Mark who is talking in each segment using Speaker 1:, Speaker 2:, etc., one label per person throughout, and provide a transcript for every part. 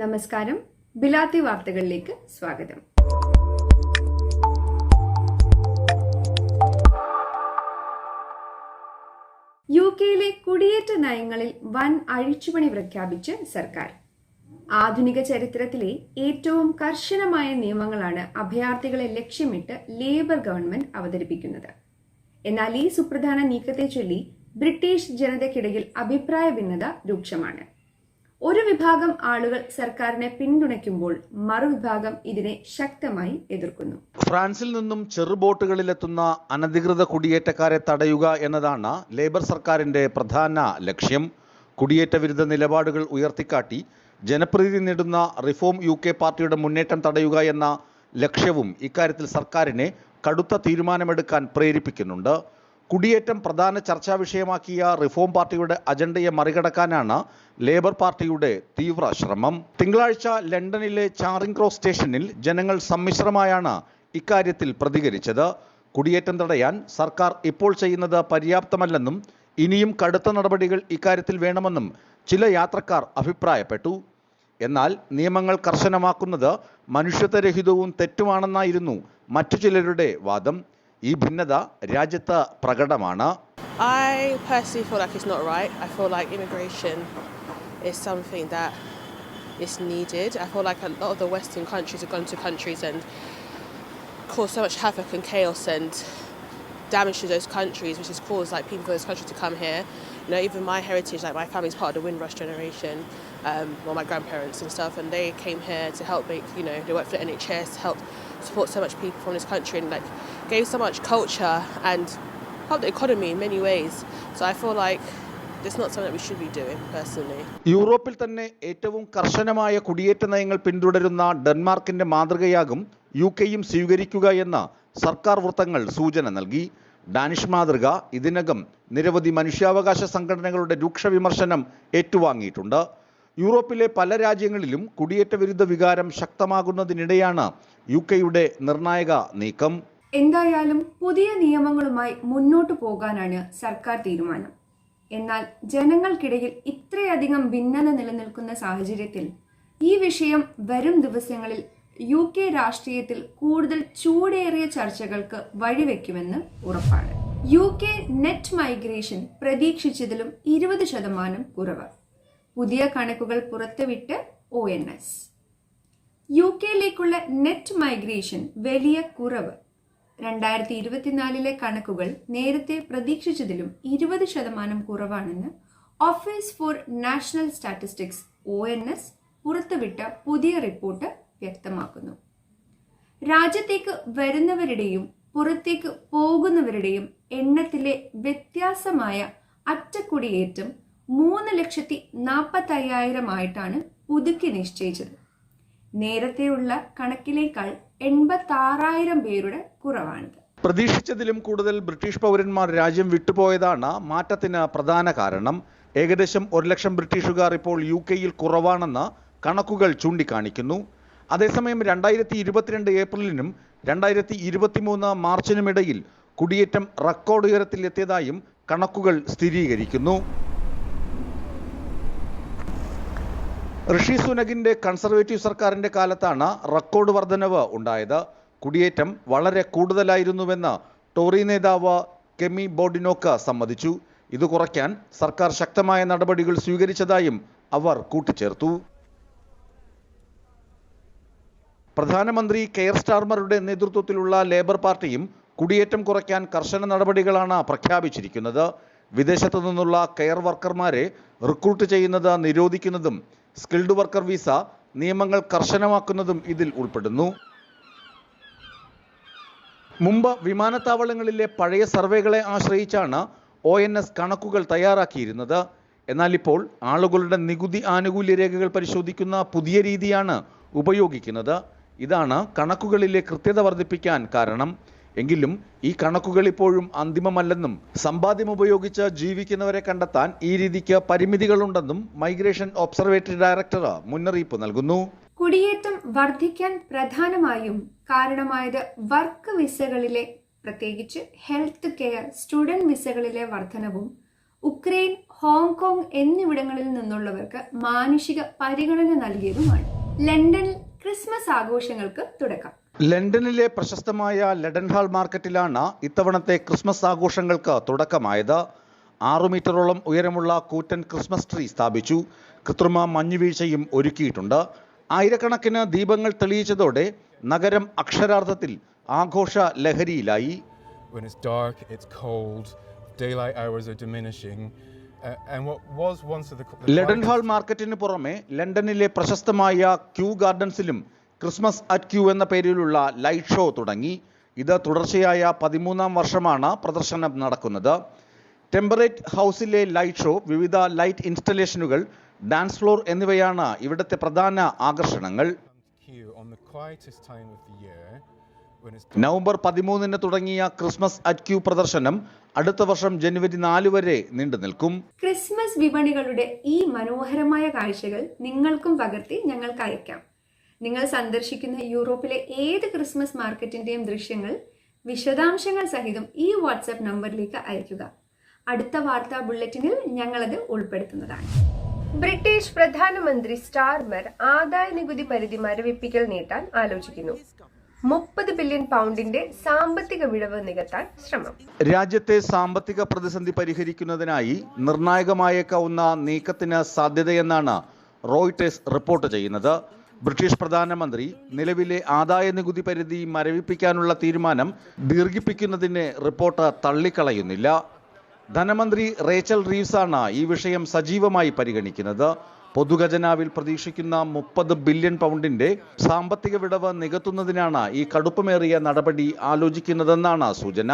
Speaker 1: നമസ്കാരം. ബിലാത്തി വാർത്തകളിലേക്ക് സ്വാഗതം. യു കെയിലെ കുടിയേറ്റ നയങ്ങളിൽ വൻ അഴിച്ചുപണി പ്രഖ്യാപിച്ച് സർക്കാർ. ആധുനിക ചരിത്രത്തിലെ ഏറ്റവും കർശനമായ നിയമങ്ങളാണ് അഭയാർത്ഥികളെ ലക്ഷ്യമിട്ട് ലേബർ ഗവൺമെന്റ് അവതരിപ്പിക്കുന്നത്. എന്നാൽ ഈ സുപ്രധാന നീക്കത്തെ ചൊല്ലി ബ്രിട്ടീഷ് ജനതയ്ക്കിടയിൽ അഭിപ്രായ ഭിന്നത രൂക്ഷമാണ്. ഒരു വിഭാഗം ആളുകൾ സർക്കാരിനെ പിന്തുണയ്ക്കുമ്പോൾ മറുവിഭാഗം ഇതിനെ ശക്തമായി എതിർക്കുന്നു.
Speaker 2: ഫ്രാൻസിൽ നിന്നും ചെറുബോട്ടുകളിലെത്തുന്ന അനധികൃത കുടിയേറ്റക്കാരെ തടയുക എന്നതാണ് ലേബർ സർക്കാരിന്റെ പ്രധാന ലക്ഷ്യം. കുടിയേറ്റ വിരുദ്ധ നിലപാടുകൾ ഉയർത്തിക്കാട്ടി ജനപ്രീതി നേടുന്ന റിഫോം യു കെ പാർട്ടിയുടെ മുന്നേറ്റം തടയുക എന്ന ലക്ഷ്യവും ഇക്കാര്യത്തിൽ സർക്കാരിനെ കടുത്ത തീരുമാനമെടുക്കാൻ പ്രേരിപ്പിക്കുന്നുണ്ട്. കുടിയേറ്റം പ്രധാന ചർച്ചാ വിഷയമാക്കിയ റിഫോം പാർട്ടിയുടെ അജണ്ടയെ മറികടക്കാനാണ് ലേബർ പാർട്ടിയുടെ തീവ്ര ശ്രമം. തിങ്കളാഴ്ച ലണ്ടനിലെ ചാറിംഗ് ക്രോസ് സ്റ്റേഷനിൽ ജനങ്ങൾ സമ്മിശ്രമായാണ് ഇക്കാര്യത്തിൽ പ്രതികരിച്ചത്. കുടിയേറ്റം തടയാൻ സർക്കാർ ഇപ്പോൾ ചെയ്യുന്നത് പര്യാപ്തമല്ലെന്നും ഇനിയും കടുത്ത നടപടികൾ ഇക്കാര്യത്തിൽ വേണമെന്നും ചില യാത്രക്കാർ അഭിപ്രായപ്പെട്ടു. എന്നാൽ നിയമങ്ങൾ കർശനമാക്കുന്നത് മനുഷ്യത്വരഹിതവും തെറ്റുമാണെന്നായിരുന്നു മറ്റു ചിലരുടെ വാദം. ഈ ഭിന്നത രാജ്യത്ത് പ്രകടമാണ്
Speaker 3: I personally feel like it's not right. I feel like immigration is something that is needed. I feel like a lot of the Western countries have gone to countries and caused so much havoc and chaos and damage to those countries, which has caused like people from those countries to come here. You know, even my heritage, like my family's part of the Windrush generation, um, well, my grandparents and stuff, and they came here to help make, you know, they worked for the NHS, helped Support so much people from this country, and like gave so much culture and helped the economy in many ways. So I feel like it's not something we should be doing personally.
Speaker 2: യൂറോപ്പിൽ തന്നെ ഏറ്റവും കർശനമായ കുടിയേറ്റ നയങ്ങൾ പിന്തുടരുന്ന ഡെൻമാർക്കിന്റെ മാതൃകയാകും U കെയും സ്വീകരിക്കുക എന്ന് സർക്കാർ വൃത്തങ്ങൾ സൂചന നൽകി ഡാനിഷ് മാതൃക ഇതിനകം നിരവധി മനുഷ്യാവകാശ സംഘടനകളുടെ രൂക്ഷ വിമർശനം ഏറ്റുവാങ്ങിയിട്ടുണ്ട് യൂറോപ്പിലെ പല രാജ്യങ്ങളിലും കുടിയേറ്റ വിരുദ്ധ വികാരം ശക്തമാകുന്നതിനിടെയാണ് യു കെയുടെ നിർണായക നീക്കം.
Speaker 1: എന്തായാലും പുതിയ നിയമങ്ങളുമായി മുന്നോട്ടു പോകാനാണ് സർക്കാർ തീരുമാനം. എന്നാൽ ജനങ്ങൾക്കിടയിൽ ഇത്രയധികം ഭിന്നത നിലനിൽക്കുന്ന സാഹചര്യത്തിൽ ഈ വിഷയം വരും ദിവസങ്ങളിൽ യു കെ രാഷ്ട്രീയത്തിൽ കൂടുതൽ ചൂടേറിയ ചർച്ചകൾക്ക് വഴിവെക്കുമെന്ന് ഉറപ്പാണ്. യു കെ നെറ്റ് മൈഗ്രേഷൻ പ്രതീക്ഷിച്ചതിലും ഇരുപത് ശതമാനം കുറവ്. പുതിയ കണക്കുകൾ പുറത്തുവിട്ട് ഒ എൻ എസ്. യു കെയിലേക്കുള്ള നെറ്റ് മൈഗ്രേഷൻ വലിയ കുറവ്. രണ്ടായിരത്തി ഇരുപത്തിനാലിലെ കണക്കുകൾ നേരത്തെ പ്രതീക്ഷിച്ചതിലും ഇരുപത് ശതമാനം കുറവാണെന്ന് Office for National Statistics O N S പുറത്തുവിട്ട പുതിയ റിപ്പോർട്ട് വ്യക്തമാക്കുന്നു. രാജ്യത്തേക്ക് വരുന്നവരുടെയും പുറത്തേക്ക് പോകുന്നവരുടെയും എണ്ണത്തിലെ വ്യത്യാസമായ അറ്റക്കുടിയേറ്റം മൂന്ന് ലക്ഷത്തി നാൽപ്പത്തി അയ്യായിരമായിട്ടാണ് പുതുക്കി നിശ്ചയിച്ചത്. നേരത്തെയുള്ള കണക്കിലേക്കാൾ എൺപത്തി ആറായിരം പേരുടെ കുറവാണിത്.
Speaker 2: പ്രതീക്ഷിച്ചതിലും കൂടുതൽ ബ്രിട്ടീഷ് പൗരന്മാർ രാജ്യം വിട്ടുപോയതാണ് മാറ്റത്തിന് പ്രധാന കാരണം. ഏകദേശം ഒരു ലക്ഷം ബ്രിട്ടീഷുകാർ ഇപ്പോൾ യു കെയിൽ കുറവാണെന്ന് കണക്കുകൾ ചൂണ്ടിക്കാണിക്കുന്നു. അതേസമയം രണ്ടായിരത്തി ഇരുപത്തിരണ്ട് ഏപ്രിലിനും രണ്ടായിരത്തി ഇരുപത്തിമൂന്ന് മാർച്ചിനുമിടയിൽ കുടിയേറ്റം റെക്കോർഡ് ഉയരത്തിൽ എത്തിയതായും കണക്കുകൾ സ്ഥിരീകരിക്കുന്നു. ഋഷി സുനകിന്റെ കൺസർവേറ്റീവ് സർക്കാരിന്റെ കാലത്താണ് റെക്കോർഡ് വർധനവ് ഉണ്ടായത്. കുടിയേറ്റം വളരെ കൂടുതലായിരുന്നുവെന്ന് ടോറി നേതാവ് കെമി ബോഡിനോക്ക് സമ്മതിച്ചു. ഇത് കുറയ്ക്കാൻ സർക്കാർ ശക്തമായ നടപടികൾ സ്വീകരിച്ചതായും അവർ കൂട്ടിച്ചേർത്തു. പ്രധാനമന്ത്രി കെയർ സ്റ്റാർമറുടെ നേതൃത്വത്തിലുള്ള ലേബർ പാർട്ടിയും കുടിയേറ്റം കുറയ്ക്കാൻ കർശന നടപടികളാണ് പ്രഖ്യാപിച്ചിരിക്കുന്നത്. വിദേശത്തു നിന്നുള്ള കെയർ വർക്കർമാരെ റിക്രൂട്ട് ചെയ്യുന്നത് നിരോധിക്കുന്നതും സ്കിൽഡ് വർക്കർ വിസ നിയമങ്ങൾ കർശനമാക്കുന്നതും ഇതിൽ ഉൾപ്പെടുന്നു. മുമ്പ് വിമാനത്താവളങ്ങളിലെ പഴയ സർവേകളെ ആശ്രയിച്ചാണ് ഒ എൻ എസ് കണക്കുകൾ തയ്യാറാക്കിയിരുന്നത്. എന്നാൽ ഇപ്പോൾ ആളുകളുടെ നികുതി ആനുകൂല്യ രേഖകൾ പരിശോധിക്കുന്ന പുതിയ രീതിയാണ് ഉപയോഗിക്കുന്നത്. ഇതാണ് കണക്കുകളിലെ കൃത്യത വർദ്ധിപ്പിക്കാൻ കാരണം. എങ്കിലും ഈ കണക്കുകൾ ഇപ്പോഴും അന്തിമമല്ലെന്നും സമ്പാദ്യം ഉപയോഗിച്ച് ജീവിക്കുന്നവരെ കണ്ടെത്താൻ ഈ രീതിക്ക് പരിമിതികളുണ്ടെന്നും മൈഗ്രേഷൻ ഒബ്സർവേറ്ററി ഡയറക്ടർ മുന്നറിയിപ്പ് നൽകുന്നു.
Speaker 1: കുടിയേറ്റം വർദ്ധിക്കാൻ പ്രധാനമായും കാരണമായത് വർക്ക് വിസകളിലെ പ്രത്യേകിച്ച് ഹെൽത്ത് കെയർ സ്റ്റുഡന്റ് വിസകളിലെ വർധനവും ഉക്രൈൻ ഹോങ്കോങ് എന്നിവിടങ്ങളിൽ നിന്നുള്ളവർക്ക് മാനുഷിക പരിഗണന നൽകിയതുമാണ്. ലണ്ടനിൽ ക്രിസ്മസ് ആഘോഷങ്ങൾക്ക് തുടക്കം.
Speaker 2: ലണ്ടനിലെ പ്രശസ്തമായ ലഡൻ ഹാൾ മാർക്കറ്റിലാണ് ഇത്തവണത്തെ ക്രിസ്മസ് ആഘോഷങ്ങൾക്ക് തുടക്കമായത്. ആറു മീറ്ററോളം ഉയരമുള്ള കൂറ്റൻ ക്രിസ്മസ് ട്രീ സ്ഥാപിച്ചു. കൃത്രിമ മഞ്ഞുവീഴ്ചയും ഒരുക്കിയിട്ടുണ്ട്. ആയിരക്കണക്കിന് ദീപങ്ങൾ തെളിയിച്ചതോടെ നഗരം അക്ഷരാർത്ഥത്തിൽ ആഘോഷ ലഹരിയിലായി.
Speaker 4: When it's dark, it's cold, daylight hours are diminishing. Uh, Leadenhall
Speaker 2: മാർക്കറ്റിന് പുറമെ ലണ്ടനിലെ പ്രശസ്തമായ ക്യൂ ഗാർഡൻസിലും ക്രിസ്മസ് അറ്റ് ക്യൂ എന്ന പേരിലുള്ള ലൈറ്റ് ഷോ തുടങ്ങി. ഇത് തുടർച്ചയായ പതിമൂന്നാം വർഷമാണ് പ്രദർശനം നടക്കുന്നത്. ടെമ്പറേറ്റ് ഹൗസിലെ ലൈറ്റ് ഷോ വിവിധ ലൈറ്റ് ഇൻസ്റ്റലേഷനുകൾ ഡാൻസ് ഫ്ലോർ എന്നിവയാണ് ഇവിടുത്തെ പ്രധാന ആകർഷണങ്ങൾ. നവംബർ പതിമൂന്നിന് തുടങ്ങിയ ക്രിസ്മസ് അറ്റ് ക്യൂ പ്രദർശനം അടുത്ത വർഷം ജനുവരി നാല് വരെ നീണ്ടു നിൽക്കും.
Speaker 1: ക്രിസ്മസ് വിപണികളുടെ ഈ മനോഹരമായ കാഴ്ചകൾ നിങ്ങൾക്കും പകർത്തി ഞങ്ങൾക്ക് അയക്കാം നിങ്ങൾ സന്ദർശിക്കുന്ന യൂറോപ്പിലെ ഏത് ക്രിസ്മസ് മാർക്കറ്റിന്റെയും ദൃശ്യങ്ങൾ വിശദാംശങ്ങൾ സഹിതം ഈ വാട്സാപ്പ് നമ്പറിലേക്ക് അയയ്ക്കുക. അടുത്ത വാർത്താ ബുള്ളറ്റിനിൽ ഞങ്ങളത് ഉൾപ്പെടുത്തുന്നതാണ്. ബ്രിട്ടീഷ് പ്രധാനമന്ത്രി സ്റ്റാർമർ ആദായ നികുതി പരിധി മരവിപ്പിക്കൽ നീട്ടാൻ ആലോചിക്കുന്നു. മുപ്പത് ബില്യൺ പൗണ്ടിന്റെ സാമ്പത്തിക വിടവ് നികത്താൻ ശ്രമം.
Speaker 2: രാജ്യത്തെ സാമ്പത്തിക പ്രതിസന്ധി പരിഹരിക്കുന്നതിനായി നിർണായകമായേക്കാവുന്ന നീക്കത്തിന് സാധ്യതയെന്നാണ് റോയിട്ടേഴ്സ് റിപ്പോർട്ട് ചെയ്യുന്നത്. ബ്രിട്ടീഷ് പ്രധാനമന്ത്രി നിലവിലെ ആദായ നികുതി പരിധി മരവിപ്പിക്കാനുള്ള തീരുമാനം ദീർഘിപ്പിക്കുന്നതിന് റിപ്പോർട്ട് തള്ളിക്കളയുന്നില്ല. ധനമന്ത്രി റേച്ചൽ റീവ്സാണ് ഈ വിഷയം സജീവമായി പരിഗണിക്കുന്നത്. പൊതുഖജനാവിൽ പ്രതീക്ഷിക്കുന്ന മുപ്പത് ബില്യൺ പൗണ്ടിന്റെ സാമ്പത്തിക വിടവ് നികത്തുന്നതിനാണ് ഈ കടുപ്പമേറിയ നടപടി ആലോചിക്കുന്നതെന്നാണ് സൂചന.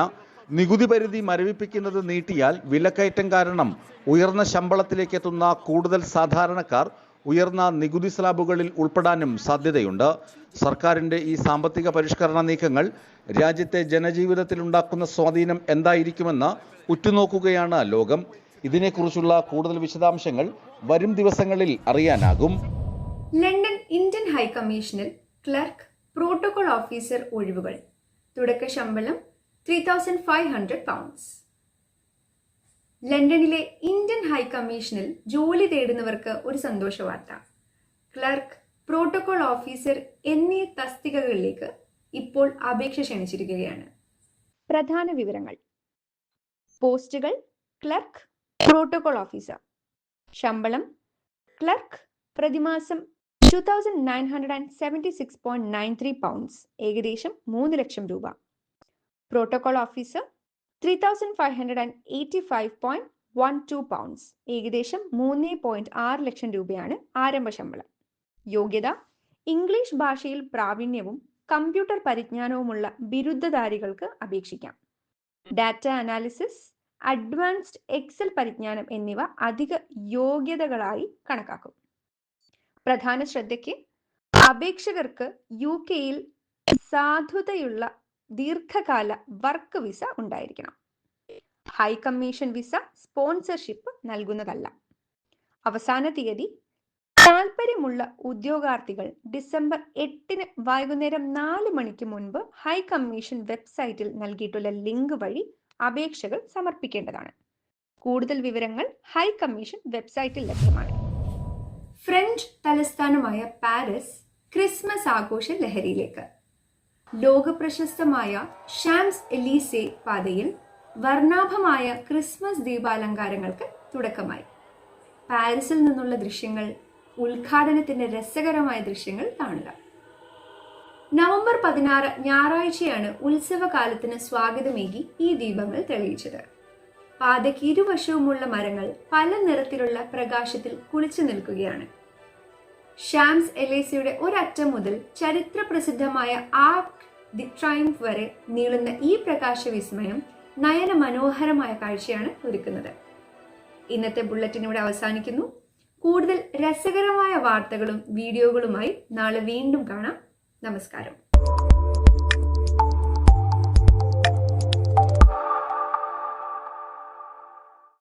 Speaker 2: നികുതി പരിധി മരവിപ്പിക്കുന്നത് നീട്ടിയാൽ വിലക്കയറ്റം കാരണം ഉയർന്ന ശമ്പളത്തിലേക്ക് എത്തുന്ന കൂടുതൽ സാധാരണക്കാർ ഉയർന്ന നികുതി സ്ലാബുകളിൽ ഉൾപ്പെടാനും സാധ്യതയുണ്ട്. സർക്കാരിന്റെ ഈ സാമ്പത്തിക പരിഷ്കരണ നീക്കങ്ങൾ രാജ്യത്തെ ജനജീവിതത്തിൽ ഉണ്ടാക്കുന്ന സ്വാധീനം എന്തായിരിക്കുമെന്ന് ഉറ്റുനോക്കുകയാണ് ലോകം. ഇതിനെക്കുറിച്ചുള്ള കൂടുതൽ വിശദാംശങ്ങൾ വരും ദിവസങ്ങളിൽ അറിയാനാകും.
Speaker 1: ലണ്ടൻ ഇന്ത്യൻ ഹൈക്കമ്മീഷനിൽ ക്ലർക്ക് പ്രോട്ടോകോൾ ഓഫീസർ ഒഴിവുകൾ. തുടക്ക ശമ്പളം three thousand five hundred pounds. ലണ്ടനിലെ ഇന്ത്യൻ ഹൈക്കമ്മീഷനിൽ ജോലി തേടുന്നവർക്ക് ഒരു സന്തോഷ വാർത്ത. ക്ലർക്ക് പ്രോട്ടോകോൾ ഓഫീസർ എന്നീ തസ്തികകളിലേക്ക് ഇപ്പോൾ അപേക്ഷ ക്ഷണിച്ചിരിക്കുകയാണ്. പ്രധാന വിവരങ്ങൾ. പോസ്റ്റുകൾ ക്ലർക്ക് പ്രോട്ടോകോൾ ഓഫീസർ. ശമ്പളം ക്ലർക്ക് പ്രതിമാസം two thousand nine hundred and seventy six point nine three pounds ഏകദേശം മൂന്ന് ലക്ഷം രൂപ. Protocol officer three thousand five hundred and eighty five point one two pounds ഏകദേശം മൂന്ന് പോയിന്റ് ആറ് ലക്ഷം രൂപയാണ് ആരംഭ ശമ്പളം. യോഗ്യത ഇംഗ്ലീഷ് ഭാഷയിൽ പ്രാവീണ്യവും കമ്പ്യൂട്ടർ പരിജ്ഞാനവുമുള്ള ബിരുദധാരികൾക്ക് അപേക്ഷിക്കാം. ഡാറ്റ അനാലിസിസ് അഡ്വാൻസ്ഡ് എക്സൽ പരിജ്ഞാനം എന്നിവ അധിക യോഗ്യതകളായി കണക്കാക്കും. പ്രധാന ശ്രദ്ധയ്ക്ക് അപേക്ഷകർക്ക് യു കെയിൽ സാധുതയുള്ള ദീർഘകാല വർക്ക് വിസ ഉണ്ടായിരിക്കണം. ഹൈ കമ്മീഷൻ വിസ സ്പോൺസർഷിപ്പ് നൽകുന്നതല്ല. അവസാന തീയതി താല്പര്യമുള്ള ഉദ്യോഗാർത്ഥികൾ ഡിസംബർ എട്ടിന് വൈകുന്നേരം നാല് മണിക്ക് മുൻപ് ഹൈ കമ്മീഷൻ വെബ്സൈറ്റിൽ നൽകിയിട്ടുള്ള ലിങ്ക് വഴി അപേക്ഷകൾ സമർപ്പിക്കേണ്ടതാണ്. കൂടുതൽ വിവരങ്ങൾ ഹൈ കമ്മീഷൻ വെബ്സൈറ്റിൽ ലഭ്യമാണ്. ഫ്രഞ്ച് തലസ്ഥാനമായ പാരീസ് ക്രിസ്മസ് ആഘോഷ ലഹരിയിലേക്ക്. ലോകപ്രശസ്തമായ ഷാംസ് എലീസെ പാതയിൽ വർണാഭമായ ക്രിസ്മസ് ദീപാലങ്കാരങ്ങൾക്ക് തുടക്കമായി. പാരീസിൽ നിന്നുള്ള ദൃശ്യങ്ങൾ ഉദ്ഘാടനത്തിന്റെ രസകരമായ ദൃശ്യങ്ങൾ കാണുക. നവംബർ പതിനാറ് ഞായറാഴ്ചയാണ് ഉത്സവകാലത്തിന് സ്വാഗതമേകി ഈ ദീപങ്ങൾ തെളിയിച്ചത്. പാതയ്ക്ക് ഇരുവശവുമുള്ള മരങ്ങൾ പല നിറത്തിലുള്ള പ്രകാശത്തിൽ കുളിച്ചു നിൽക്കുകയാണ്. ഷാംസ് എലേസയുടെ ഒരറ്റം മുതൽ ചരിത്ര പ്രസിദ്ധമായ ആർക്ക് ദി ട്രൈംഫ് വരെ നീളുന്ന ഈ പ്രകാശ വിസ്മയം നയന മനോഹരമായ കാഴ്ചയാണ് ഒരുക്കുന്നത്. ഇന്നത്തെ ബുള്ളറ്റിൻ ഇവിടെ അവസാനിക്കുന്നു. കൂടുതൽ രസകരമായ വാർത്തകളും വീഡിയോകളുമായി നാളെ വീണ്ടും കാണാം. നമസ്കാരം.